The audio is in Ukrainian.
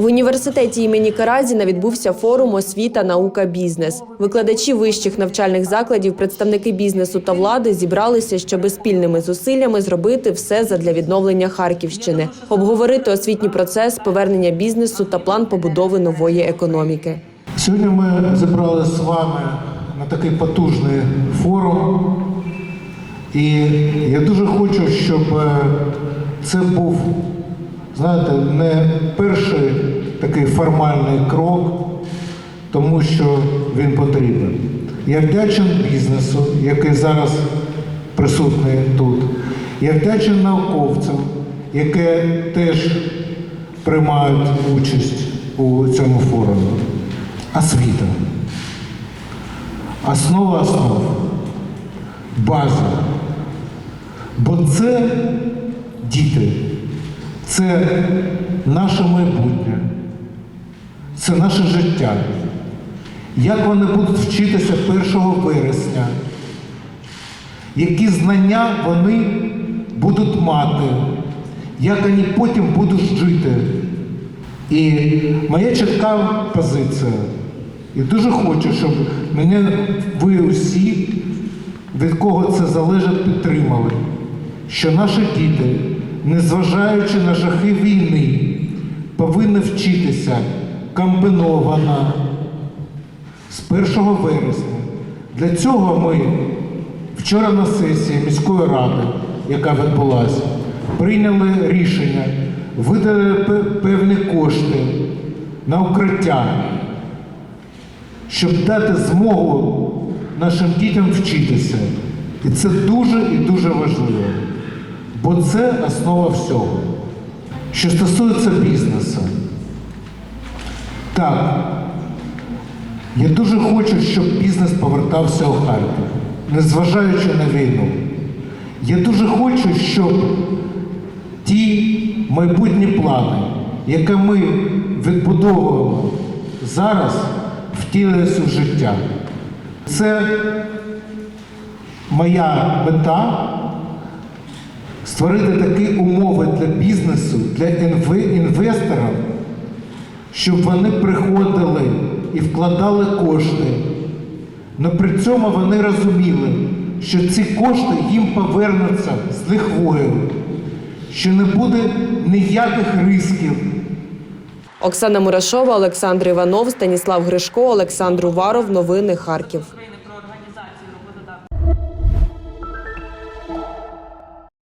В університеті імені Каразіна відбувся форум освіта, наука, бізнес. Викладачі вищих навчальних закладів, представники бізнесу та влади зібралися, щоби спільними зусиллями зробити все задля відновлення Харківщини, обговорити освітній процес, повернення бізнесу та план побудови нової економіки. Сьогодні ми зібралися з вами на такий потужний форум. І я дуже хочу, щоб е, це був, знаєте, не перший такий формальний крок, тому що він потрібен. Я вдячен бізнесу, який зараз присутній тут. Я вдячен науковцям, які теж приймають участь у цьому форумі. Освіта. Основа основ. База. Бо це діти, це наше майбутнє, це наше життя. Як вони будуть вчитися 1 вересня? Які знання вони будуть мати, як вони потім будуть жити? І моя чітка позиція. І дуже хочу, щоб мене ви усі, від кого це залежить, підтримали, що наші діти, незважаючи на жахи війни, повинні вчитися комбіновано з 1 вересня. Для цього ми вчора на сесії міської ради, яка відбулася, прийняли рішення, видали певні кошти на укриття, щоб дати змогу нашим дітям вчитися. І це дуже і дуже важливо, бо це основа всього. Що стосується бізнесу, так, я дуже хочу, щоб бізнес повертався у Харків, незважаючи на війну. Я дуже хочу, щоб ті майбутні плани, які ми відбудовуємо зараз, втілилися в життя. Це моя мета створити такі умови для бізнесу, для інве- інвесторів, щоб вони приходили і вкладали кошти. Але при цьому вони розуміли, що ці кошти їм повернуться з лихвою, що не буде ніяких ризиків. Оксана Мурашова, Олександр Іванов, Станіслав Гришко, Олександр Уваров. Новини Харків.